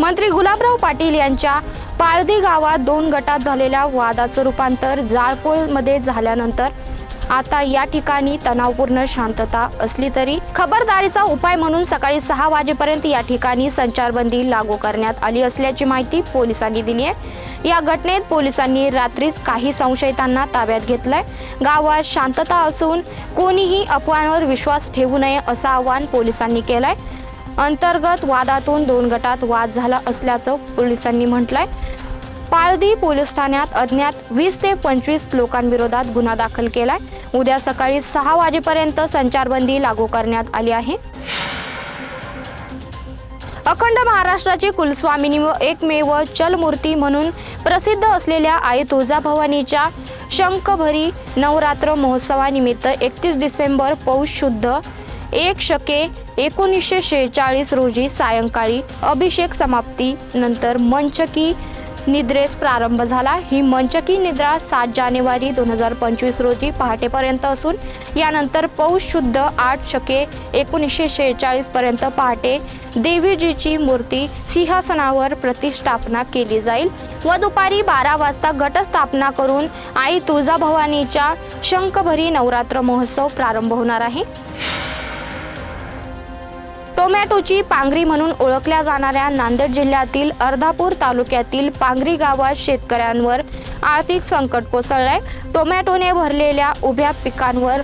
मंत्री गुलाबराव पाटील यांच्या पाळदी गावात दोन गटात झालेल्या वादाचं रूपांतर जाळपोळमध्ये झाल्यानंतर आता या ठिकाणी तणावपूर्ण शांतता असली तरी खबरदारीचा उपाय म्हणून सकाळी सहा वाजेपर्यंत या ठिकाणी संचारबंदी लागू करण्यात आली असल्याची माहिती पोलिसांनी दिली आहे. या घटनेत पोलिसांनी रात्रीच काही संशयितांना ताब्यात घेतलंय. गावात शांतता असून कोणीही अफवांवर विश्वास ठेवू नये असं आवाहन पोलिसांनी केलंय. अंतर्गत वादातून दोन गटात वाद झाला असल्याचं पोलिसांनी म्हटलंय. पाळदी पोलीस ठाण्यात अज्ञात वीस ते पंचवीस लोकांविरोधात गुन्हा दाखल केलाय. उद्या सकाळी सहा वाजेपर्यंत संचारबंदी लागू करण्यात आली आहे. अखंड महाराष्ट्राची कुलस्वामिनी व एकमेव चलमूर्ती म्हणून प्रसिद्ध असलेल्या आई तुळजाभवानीच्या शंखभरी नवरात्र महोत्सवानिमित्त एकतीस डिसेंबर पौष शुद्ध एक शके एकोणीसशे शेहेचाळीस रोजी सायंकाळी अभिषेक समाप्ती नंतर मंचकी निद्रेस प्रारंभ झाला. ही मंचकी निद्रा सात जानेवारी दोन हजार पंचवीस रोजी पहाटेपर्यंत असून यानंतर पौष शुद्ध आठ शके एकोणीसशे शेहेचाळीस पर्यंत पहाटे देवीजीची मूर्ती सिंहासनावर प्रतिष्ठापना केली जाईल व दुपारी बारा वाजता घटस्थापना करून आई तुळजाभवानीच्या शंखभरी नवरात्र महोत्सव प्रारंभ होणार आहे. टोमॅटोची पांगरी म्हणून ओळखल्या जाणाऱ्या नांदेड जिल्ह्यातील अर्धापूर तालुक्यातील पांगरी गावात शेतकऱ्यांवर आर्थिक संकट कोसळलंय. टोमॅटोने भरलेल्या उभ्या पिकांवर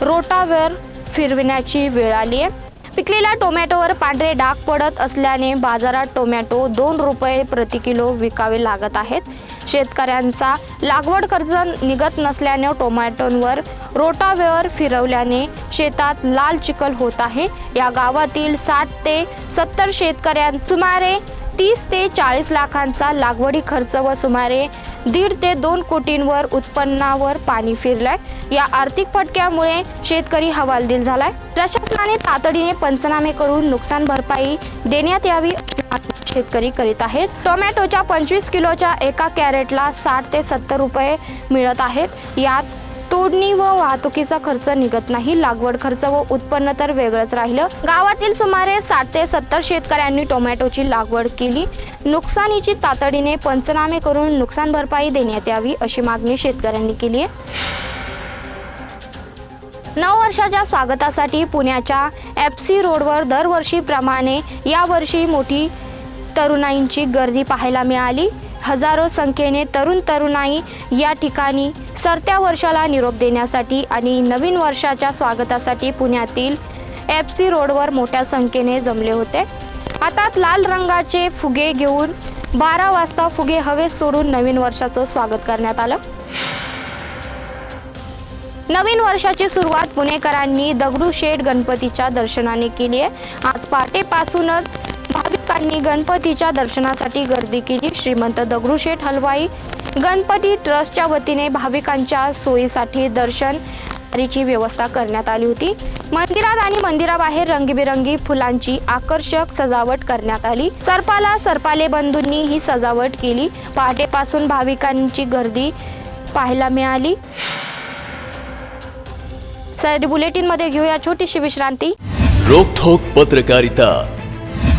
रोटावेर फिरविण्याची वेळ आली आहे पिकलेल्या टोमॅटोवर पांढरे डाग पडत असल्याने बाजारात टोमॅटो दोन रुपये प्रति किलो विकावे लागत आहेत. शेतकऱ्यांचा लागवड कर्ज निघत नसल्याने टोमॅटोंवर रोटावेअर फिरवल्याने शेतात लाल चिखल होत आहे. या गावातील साठ ते सत्तर शेतकऱ्यां सुमारे तीस ते चाळीस लाखांचा लागवडी खर्च व सुमारे दीड ते दोन कोटींवर उत्पन्नावर पाणी फिरलंय. या आर्थिक फटक्यामुळे शेतकरी हवालदिल झालाय. प्रशासनाने तातडीने पंचनामे करून नुकसान भरपाई देण्यात यावी. शेतकरी करीत आहेत. टोमॅटोच्या पंचवीस किलोच्या एका कॅरेटला साठ ते सत्तर रुपये मिळत आहेत. यात तोडणी व वाहतुकीचा खर्च निघत नाही लागवड खर्च व उत्पन्न तर वेगळंच राहिलं. गावातील सुमारे साठ ते सत्तर शेतकऱ्यांनी टोमॅटोची लागवड केली. नुकसानीची तातडीने पंचनामे करून नुकसान भरपाई देण्यात यावी अशी मागणी शेतकऱ्यांनी केली आहे. नववर्षाच्या स्वागतासाठी पुण्याच्या एफ सी रोडवर दरवर्षीप्रमाणे यावर्षी मोठी तरुणाईंची गर्दी पाहायला मिळाली. हजारो संख्येने तरुण तरुणाई या ठिकाणी सरत्या वर्षाला निरोप देण्यासाठी आणि नवीन वर्षाच्या स्वागतासाठी पुण्यातील एफ सी रोडवर मोठ्या संख्येने जमले होते. हातात लाल रंगाचे फुगे घेऊन बारा वाजता फुगे हवेत सोडून नवीन वर्षाचं स्वागत करण्यात आलं. नवीन वर्षाची सुरुवात पुणेकरांनी दगडूशेठ गणपतीच्या दर्शनाने केली आहे. आज पहाटेपासूनच भाविकांनी गणपतीच्या दर्शनासाठी गर्दी केली. श्रीमंत दगडूशेठ हलवाई गणपती ट्रस्टच्या वतीने भाविकांच्या सोयीसाठी दर्शन ची व्यवस्था करण्यात आली होती. मंदिरात आणि मंदिराबाहेर रंगीबेरंगी फुलांची आकर्षक सजावट करण्यात आली. सर्पाला सर्पाले बंधूंनी ही सजावट केली. पहाटेपासून भाविकांची गर्दी पाहायला मिळाली. सर बुलेटिनमध्ये घेऊया छोटीशी विश्रांती. रोखोक पत्रकारिता.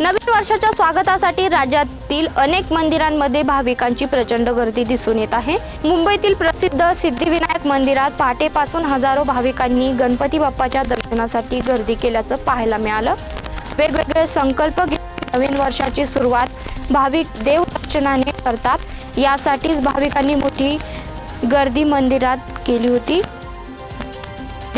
नवीन वर्षाच्या स्वागतासाठी राज्यातील अनेक मंदिरांमध्ये भाविकांची प्रचंड गर्दी दिसून येत आहे. मुंबईतील प्रसिद्ध सिद्धिविनायक मंदिरात पहाटेपासून हजारो भाविकांनी गणपती बाप्पाच्या दर्शनासाठी गर्दी केल्याचं पाहायला मिळालं. वेगवेगळे संकल्प घेऊन नवीन वर्षाची सुरुवात भाविक देवदर्शनाने करतात. यासाठीच भाविकांनी मोठी गर्दी मंदिरात केली होती.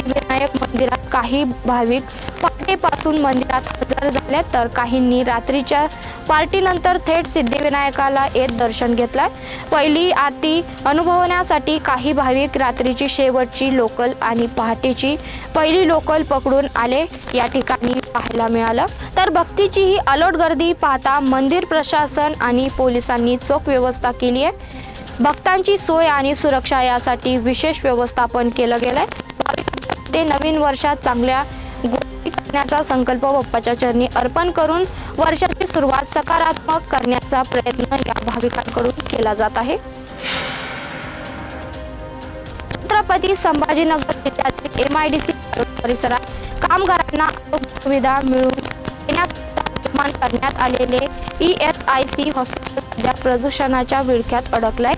सिद्धिविनायक मंदिरात काही भाविक पहाटेपासून मंदिरात हजर झाले तर काहींनी रात्रीच्या पार्टीनंतर थेट सिद्धिविनायकाला येत दर्शन घेतलं. पहिली आरती अनुभवण्यासाठी काही भाविक रात्रीची शेवटची लोकल आणि पहाटेची पहिली लोकल पकडून आले. या ठिकाणी पाहायला मिळालं. तर भक्तीची ही अलोट गर्दी पाहता मंदिर प्रशासन आणि पोलिसांनी चोख व्यवस्था केली आहे. भक्तांची सोय आणि सुरक्षा यासाठी विशेष व्यवस्थापन केलं गेलंय. ते नवीन वर्षात चांगल्या गोष्टी करण्याचा संकल्प बाप्पाच्या चरणी अर्पण करून वर्षाची सुरुवात सकारात्मक करण्याचा प्रयत्न या भाविकांकडून केला जात आहे. छत्रपती संभाजीनगर जिल्ह्यातील एम आय डी सी परिसरात कामगारांना आरोग्य सुविधा मिळून देण्याकरिता करण्यात आलेले E S I C hospital सध्या प्रदूषणाच्या विळख्यात अडकलाय.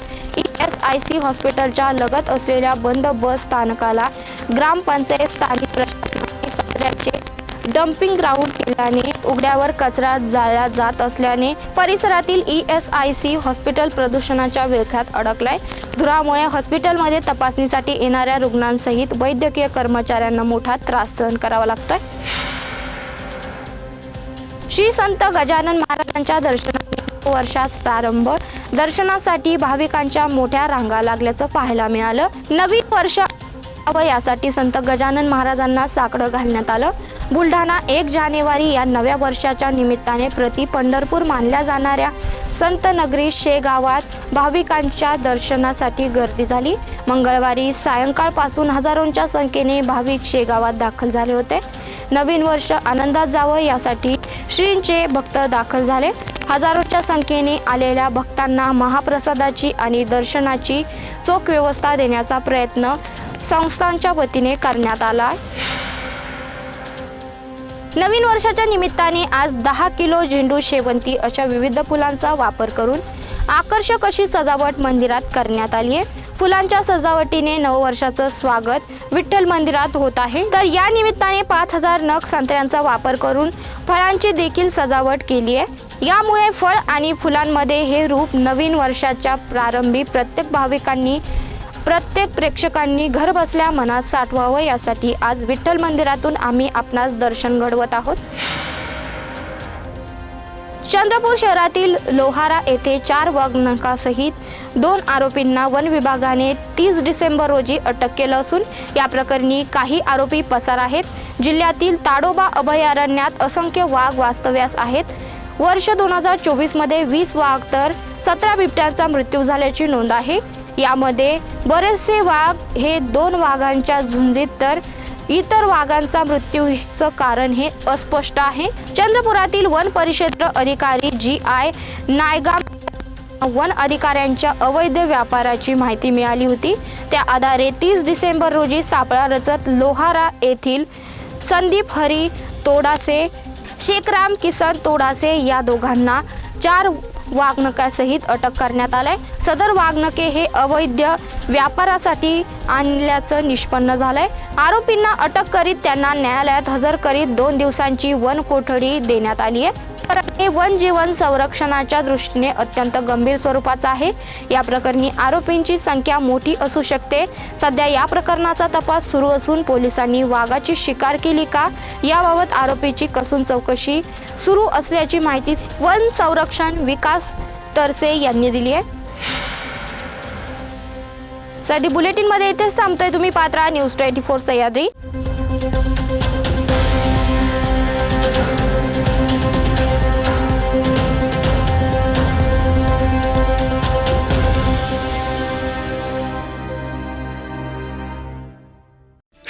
आय सी हॉस्पिटलच्या लगत असलेल्या बंद बस स्थानकाला ग्रामपंचायत स्थानिक प्रशासनाने कचऱ्याचे डम्पिंग ग्राउंड केल्याने उघड्यावर कचरा जाळला जात असल्याने परिसरातील E S I C hospital प्रदूषणाच्या विळख्यात अडकलाय. धुरामुळे हॉस्पिटलमध्ये तपासणीसाठी येणाऱ्या रुग्णांसहित वैद्यकीय कर्मचाऱ्यांना मोठा त्रास सहन करावा लागतोय. श्री संत गजानन महाराजांच्या दर्शनाने वर्षास प्रारंभ. दर्शनासाठी भाविकांच्या मोठ्या रांगा लागल्याचं पाहायला मिळालं. नवीन वर्ष यासाठी संत गजानन महाराजांना साकडं घालण्यात आलं. बुलढाणा एक जानेवारी या नव्या वर्षाच्या निमित्ताने प्रति पंढरपूर मानल्या जाणाऱ्या संत नगरी शेगावात भाविकांच्या दर्शनासाठी गर्दी झाली. मंगळवारी सायंकाळपासून हजारोंच्या संख्येने भाविक शेगावात दाखल झाले होते. नवीन वर्ष आनंदात जावं यासाठी श्रींचे भक्त दाखल झाले. हजारोच्या संख्येने आलेल्या भक्तांना महाप्रसादाची आणि दर्शनाची चोख व्यवस्था देण्याचा प्रयत्न संस्थांच्या वतीने करण्यात आला. नवीन वर्षाच्या निमित्ताने आज दहा किलो झेंडू शेवंती अशा विविध फुलांचा वापर करून आकर्षक अशी सजावट मंदिरात करण्यात आली आहे. फुलांच्या सजावटीने नववर्षाचं स्वागत विठ्ठल मंदिरात होत आहे. तर या निमित्ताने पाच हजार नग संत्र्यांचा वापर करून फळांची देखील सजावट केली आहे. यामुळे फळ आणि फुलांमध्ये हे रूप नवीन वर्षाच्या प्रारंभी प्रत्येक भाविकांनी प्रत्येक प्रेक्षकांनी घर बसल्या मनात साठवावं यासाठी आज विठ्ठल मंदिरातून आम्ही आपणास दर्शन घडवत आहोत. चंद्रपूर शहरातील लोहारा येथे चार वाघनकासहित दोन आरोपींना वन विभागाने तीस डिसेंबर रोजी अटक केलं असून या प्रकरणी काही आरोपी पसार आहेत. जिल्ह्यातील ताडोबा अभयारण्यात असंख्य वाघ वास्तव्यास आहेत. वर्ष दोन हजार चोवीसमध्ये वीस वाघ तर सतरा बिबट्यांचा मृत्यू झाल्याची नोंद आहे. यामध्ये बरेचसे वाघ हे दोन वाघांच्या झुंजीत तर इतर वाघांचा मृत्यूचं कारण हे अस्पष्ट आहे. चंद्रपुरातील वन परिक्षेत्र अधिकारी जी आय नायगाम वन अधिकाऱ्यांच्या अवैध व्यापाराची माहिती मिळाली होती. त्या आधारे तीस डिसेंबर रोजी सापळा रचत लोहारा येथील संदीप हरी तोडासे शेखराम किसन तोडासे या दोघांना चार वाघनकासहित अटक करण्यात आलंय. सदर वाघनके हे अवैध व्यापारासाठी आणल्याचं निष्पन्न झालंय. आरोपींना अटक करीत त्यांना न्यायालयात हजर करीत दोन दिवसांची वन कोठडी देण्यात आली आहे हे वन जीवन संरक्षणाच्या दृष्टीने अत्यंत गंभीर स्वरूपाचा आहे. या प्रकरणी आरोपींची संख्या मोठी असू शकते. सध्या या प्रकरणाचा तपास सुरू असून पोलिसांनी वाघाची शिकार केली का? याबाबत आरोपीची कसून चौकशी सुरू असल्याची माहिती वन संरक्षण विकास तरसे यांनी दिली आहे. सध्या बुलेटिनमध्ये इथेच थांबतोय तुम्ही पात्रा न्यूज ट्वेंटी फोर सह्याद्री.